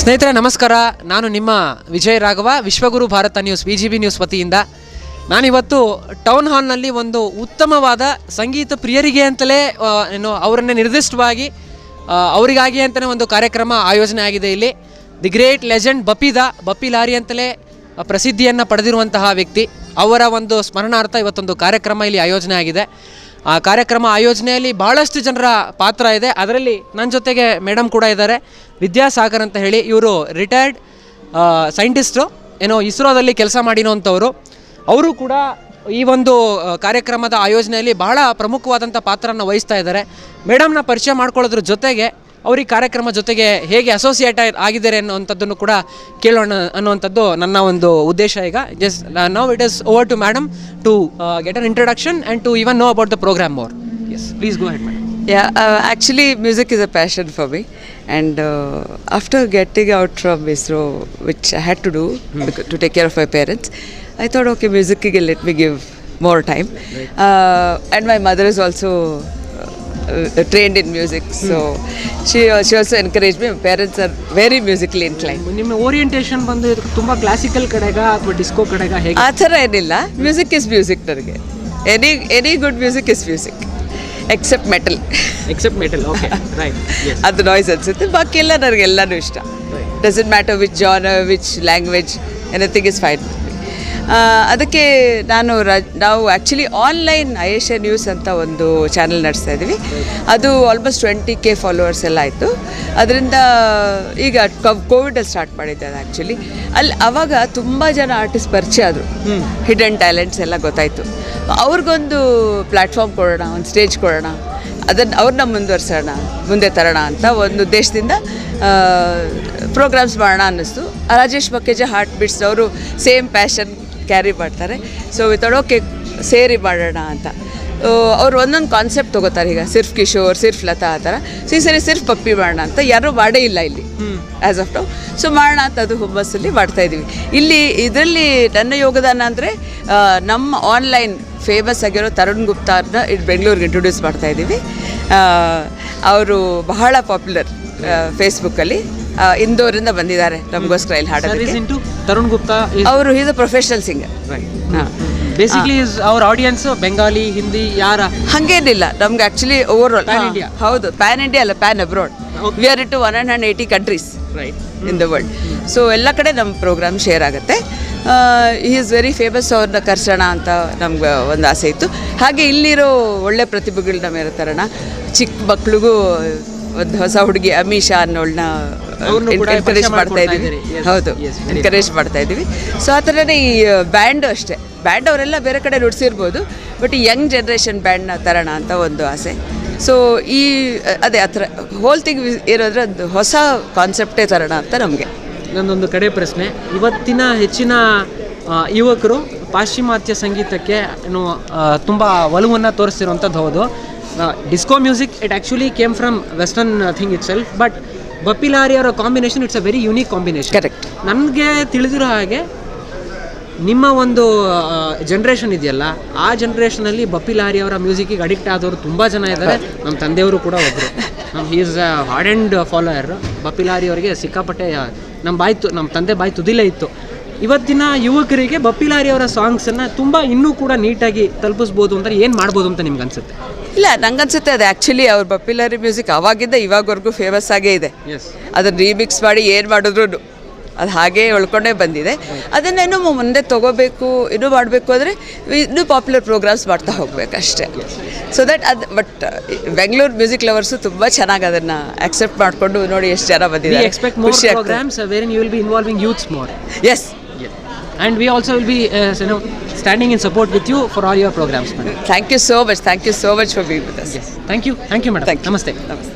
ಸ್ನೇಹಿತರೆ, ನಮಸ್ಕಾರ. ನಾನು ನಿಮ್ಮ Vijay Raghava, Vishwaguru Bharat news V G B news ವತಿಯಿಂದ. ನಾನಿವತ್ತು ಟೌನ್ ಹಾಲ್ನಲ್ಲಿ ಒಂದು ಉತ್ತಮವಾದ ಸಂಗೀತ ಪ್ರಿಯರಿಗೆ ಅಂತಲೇ ಏನು, ಅವರನ್ನೇ ನಿರ್ದಿಷ್ಟವಾಗಿ ಅವರಿಗಾಗಿ ಅಂತಲೇ ಒಂದು ಕಾರ್ಯಕ್ರಮ ಆಯೋಜನೆ ಆಗಿದೆ ಇಲ್ಲಿ. ದಿ ಗ್ರೇಟ್ ಲೆಜೆಂಡ್ ಬಪಿದ ಬಪ್ಪಿ ಲಾರಿ ಅಂತಲೇ ಪ್ರಸಿದ್ಧಿಯನ್ನು ಪಡೆದಿರುವಂತಹ ವ್ಯಕ್ತಿ. ಅವರ ಒಂದು ಸ್ಮರಣಾರ್ಥ ಇವತ್ತೊಂದು ಕಾರ್ಯಕ್ರಮ ಇಲ್ಲಿ ಆಯೋಜನೆ ಆಗಿದೆ. ಆ ಕಾರ್ಯಕ್ರಮ ಆಯೋಜನೆಯಲ್ಲಿ ಬಹಳಷ್ಟು ಜನರ ಪಾತ್ರ ಇದೆ. ಅದರಲ್ಲಿ ನನ್ನ ಜೊತೆಗೆ ಮೇಡಮ್ ಕೂಡ ಇದ್ದಾರೆ. ವಿದ್ಯಾಸಾಗರ್ ಅಂತ ಹೇಳಿ ಇವರು ರಿಟೈರ್ಡ್ ಸೈಂಟಿಸ್ಟು ಏನೋ ಇಸ್ರೋದಲ್ಲಿ ಕೆಲಸ ಮಾಡಿರೋಂಥವ್ರು ಅವರು ಕೂಡ ಈ ಒಂದು ಕಾರ್ಯಕ್ರಮದ ಆಯೋಜನೆಯಲ್ಲಿ ಬಹಳ ಪ್ರಮುಖವಾದಂಥ ಪಾತ್ರನ ವಹಿಸ್ತಾ ಇದ್ದಾರೆ. ಮೇಡಮ್ನ ಪರಿಚಯ ಮಾಡ್ಕೊಳ್ಳೋದ್ರ ಜೊತೆಗೆ ಅವ್ರ ಈ ಕಾರ್ಯಕ್ರಮ ಜೊತೆಗೆ ಹೇಗೆ ಅಸೋಸಿಯೇಟ್ ಆಗಿದ್ದಾರೆ ಅನ್ನುವಂಥದ್ದನ್ನು ಕೂಡ ಕೇಳೋಣ ಅನ್ನುವಂಥದ್ದು ನನ್ನ ಒಂದು ಉದ್ದೇಶ ಈಗ just now it is over to madam to get an introduction and to even know about the programme more yes please go head madam Yeah, uh, actually, music is a passion for me. And uh, after getting out from ISRO, which I had to do mm. to take care of my parents, I thought, okay, music let me give more time. Uh, and my mother is also uh, trained in music, so she, she she also encouraged me. My parents are very musically inclined. ನಿಮ್ಮ orientation ಬಂದು ಇದು ತುಂಬ classical ಕಡೆಗ ಅಥವಾ disco ಕಡೆಗ ಹೇಗೆ? ಆ ಥರ ಏನಿಲ್ಲ. ಮ್ಯೂಸಿಕ್ ಇಸ್ ಮ್ಯೂಸಿಕ್ ನನಗೆ. Any any good music is music except metal except metal okay right ಅದು ನಾಯ್ಸ್ ಅನಿಸುತ್ತೆ. ಬಾಕಿ ಎಲ್ಲ ನನಗೆಲ್ಲನೂ ಇಷ್ಟ. Doesn't matter which genre which language anything is fine ಅದಕ್ಕೆ ನಾನು ರ- ನಾವು ಆ್ಯಕ್ಚುಲಿ ಆನ್ಲೈನ್ ಏಷ್ಯಾ ನ್ಯೂಸ್ ಅಂತ ಒಂದು ಚಾನಲ್ ನಡೆಸ್ತಾ ಇದ್ದೀವಿ. ಅದು ಆಲ್ಮೋಸ್ಟ್ ಟ್ವೆಂಟಿ ಕೆ ಫಾಲೋವರ್ಸ್ ಎಲ್ಲ ಆಯಿತು. ಅದರಿಂದ ಈಗ ಕೋವಿಡಲ್ಲಿ ಸ್ಟಾರ್ಟ್ ಮಾಡಿದ್ದೆ ಅದು ಆ್ಯಕ್ಚುಲಿ ಅಲ್ಲಿ ಅವಾಗ ತುಂಬ ಜನ ಆರ್ಟಿಸ್ಟ್ ಪರಿಚಯ ಆದರು. ಹಿಡನ್ ಟ್ಯಾಲೆಂಟ್ಸ್ ಎಲ್ಲ ಗೊತ್ತಾಯಿತು. ಅವ್ರಿಗೊಂದು ಪ್ಲ್ಯಾಟ್ಫಾರ್ಮ್ ಕೊಡೋಣ ಒಂದು ಸ್ಟೇಜ್ ಕೊಡೋಣ ಅದನ್ನು ಅವ್ರನ್ನ ಮುಂದುವರ್ಸೋಣ ಮುಂದೆ ತರೋಣ ಅಂತ ಒಂದು ಉದ್ದೇಶದಿಂದ ಪ್ರೋಗ್ರಾಮ್ಸ್ ಮಾಡೋಣ ಅನ್ನಿಸ್ತು. ರಾಜೇಶ್ ಬಕ್ಕೇಜ ಹಾರ್ಟ್ ಬಿಟ್ಸ್ ಅವರು ಸೇಮ್ ಪ್ಯಾಷನ್ ಕ್ಯಾರಿ ಮಾಡ್ತಾರೆ. ಸೊ ವಿತೌಟ್ ಓಕೆ ಸೇರಿ ಮಾಡೋಣ ಅಂತ. ಅವ್ರು ಒಂದೊಂದು ಕಾನ್ಸೆಪ್ಟ್ ತೊಗೋತಾರೆ ಈಗ ಸಿರ್ಫ್ ಕಿಶೋರ್ ಸಿರ್ಫ್ ಲತಾ ಆ ಥರ. ಸೊ ಈ ಸರಿ ಸಿರ್ಫ್ ಪಪ್ಪಿ ಮಾಡೋಣ ಅಂತ ಯಾರೂ ಮಾಡೇ ಇಲ್ಲ ಇಲ್ಲಿ. ಆ್ಯಸ್ ಆಫ್ ನೌ ಸೊ ಮಾಡೋಣ ಅಂತ ಅದು ಹುಮ್ಮಸ್ಸಲ್ಲಿ ಮಾಡ್ತಾ ಇದ್ದೀವಿ. ಇಲ್ಲಿ ಇದರಲ್ಲಿ ನನ್ನ ಯೋಗದಾನ ಅಂದರೆ ನಮ್ಮ ಆನ್ಲೈನ್ ಫೇಮಸ್ ಆಗಿರೋ ತರುಣ್ ಗುಪ್ತಾರ್ನ ಇಲ್ಲಿ ಬೆಂಗಳೂರಿಗೆ ಇಂಟ್ರೊಡ್ಯೂಸ್ ಮಾಡ್ತಾ ಇದ್ದೀವಿ. ಅವರು ಬಹಳ ಪಾಪ್ಯುಲರ್ ಫೇಸ್ಬುಕ್ಕಲ್ಲಿ ಇಂದೋರಿಂದ ಬಂದಿದ್ದಾರೆ ನಮಗೋಸ್ಕರ ಇಲ್ಲಿ ಹಾಡೋದು ತರುಣ್ ಗುಪ್ತಾ ಅವರು is a professional singer basically ಅವ್ರ ಆಡಿಯನ್ಸ್ ಬೆಂಗಾಲಿ ಹಿಂದಿ ಯಾರ? ಹಂಗೇನಿಲ್ಲ ನಮ್ಗೆ ಆಕ್ಚುಲಿ ಓವರ್ ಆಲ್. ಹೌದು ಪ್ಯಾನ್ ಇಂಡಿಯಾ ಅಲ್ಲ pan abroad. We are it one hundred eighty countries right in the world so ಎಲ್ಲ ಕಡೆ ನಮ್ಮ ಪ್ರೋಗ್ರಾಮ್ ಶೇರ್ ಆಗುತ್ತೆ. ಈ ಈಸ್ ವೆರಿ ಫೇಮಸ್ ಅವ್ರನ್ನ ಕರ್ಸೋಣ ಅಂತ ನಮ್ಗೆ ಒಂದು ಆಸೆ ಇತ್ತು. ಹಾಗೆ ಇಲ್ಲಿರೋ ಒಳ್ಳೆ ಪ್ರತಿಭೆಗಳನ್ನ ಮೇಲೆ ತರೋಣ. ಚಿಕ್ಕ ಮಕ್ಳಿಗೂ ಒಂದು ಹೊಸ ಹುಡುಗಿ ಅಮಿಷಾ ಅನ್ನೋಳನ್ನ ಎನ್ಕರೇಜ್ ಮಾಡ್ತಾ ಇದ್ದೀವಿ. ಹೌದು ಎನ್ಕರೇಜ್ ಮಾಡ್ತಾ ಇದ್ದೀವಿ. ಸೊ ಆ ಥರನೇ ಈ ಬ್ಯಾಂಡು ಅಷ್ಟೇ. ಬ್ಯಾಂಡ್ ಅವರೆಲ್ಲ ಬೇರೆ ಕಡೆ ರುಡ್ಸಿರ್ಬೋದು ಬಟ್ ಈ ಯಂಗ್ ಜನ್ರೇಷನ್ ಬ್ಯಾಂಡ್ನ ತರೋಣ ಅಂತ ಒಂದು ಆಸೆ. ಸೊ ಈ ಅದೇ ಆ ಥರ ಹೋಲ್ ಥಿಂಗ್ ಇರೋದ್ರೆ ಒಂದು ಹೊಸ ಕಾನ್ಸೆಪ್ಟೇ ತರೋಣ ಅಂತ ನಮಗೆ. ನನ್ನೊಂದು ಕಡೆ ಪ್ರಶ್ನೆ. ಇವತ್ತಿನ ಹೆಚ್ಚಿನ ಯುವಕರು ಪಾಶ್ಚಿಮಾತ್ಯ ಸಂಗೀತಕ್ಕೆ ಏನು ತುಂಬ ಒಲವನ್ನು ತೋರಿಸ್ತಿರುವಂಥದ್ದು ಹೌದು. Disco music it actually came from western thing it self but Bappi Lahiri combination it's a very unique combination correct ನನಗೆ ತಿಳಿದಿರೋ ಹಾಗೆ ನಿಮ್ಮ ಒಂದು ಜನ್ರೇಷನ್ ಇದೆಯಲ್ಲ ಆ ಜನ್ರೇಷನಲ್ಲಿ ಬಪ್ಪಿಲಾರಿ ಅವರ ಮ್ಯೂಸಿಕ್ಕಿಗೆ ಅಡಿಕ್ಟ್ ಆದವರು ತುಂಬ ಜನ ಇದ್ದಾರೆ. ನಮ್ಮ ತಂದೆಯವರು ಕೂಡ ಒಬ್ಬರು ನಮ್ಮ is hard and follower Bappi Lahiri ಅವರಿಗೆ ಸಿಕ್ಕಾಪಟ್ಟೆ ನಮ್ಮ ಬಾಯಿ ತು ನಮ್ಮ ತಂದೆ ಬಾಯಿ ತುದಿಲೇ ಇತ್ತು. ಇವತ್ತಿನ ಯುವಕರಿಗೆ ಬಪ್ಪಿಲಾರಿ ಅವರ ಸಾಂಗ್ಸನ್ನು ತುಂಬ ಇನ್ನೂ ಕೂಡ ನೀಟಾಗಿ ತಲುಪಿಸ್ಬೋದು ಅಂತ ಏನು ಮಾಡ್ಬೋದು ಅಂತ ನಿಮ್ಗೆ ಅನ್ಸುತ್ತೆ? ಇಲ್ಲ ನಂಗನ್ಸುತ್ತೆ ಅದು ಆ್ಯಕ್ಚುಲಿ ಅವ್ರ ಪಾಪ್ಯುಲರಿ ಮ್ಯೂಸಿಕ್ ಅವಾಗಿಂದ ಇವಾಗವರೆಗೂ ಫೇಮಸ್ ಆಗೇ ಇದೆ. ಅದನ್ನು ರೀಮಿಕ್ಸ್ ಮಾಡಿ ಏನು ಮಾಡಿದ್ರು ಅದು ಹಾಗೇ ಉಳ್ಕೊಂಡೇ ಬಂದಿದೆ. ಅದನ್ನೇನು ಇನ್ನೂ ಮುಂದೆ ತೊಗೋಬೇಕು ಇನ್ನೂ ಮಾಡಬೇಕು ಅಂದರೆ ಇನ್ನೂ ಪಾಪ್ಯುಲರ್ ಪ್ರೋಗ್ರಾಮ್ಸ್ ಮಾಡ್ತಾ ಹೋಗ್ಬೇಕು ಅಷ್ಟೇ. ಸೊ ದಟ್ ಅದು ಬಟ್ ಬೆಂಗಳೂರು ಮ್ಯೂಸಿಕ್ ಲವರ್ಸು ತುಂಬ ಚೆನ್ನಾಗಿ ಅದನ್ನು ಆಕ್ಸೆಪ್ಟ್ ಮಾಡಿಕೊಂಡು ನೋಡಿ ಎಷ್ಟು ಜನ ಬಂದಿದೆ ಬಂದಿದ್ದಾರೆ ಖುಷಿ ಆಗ್ತದೆ. Programmes where you will be involving youths more yes and we also will be standing in support with you for all your programs. Thank you so much. Thank you so much for being with us. Yes. Thank you. Thank you, madam. Thank you. Namaste. Namaste.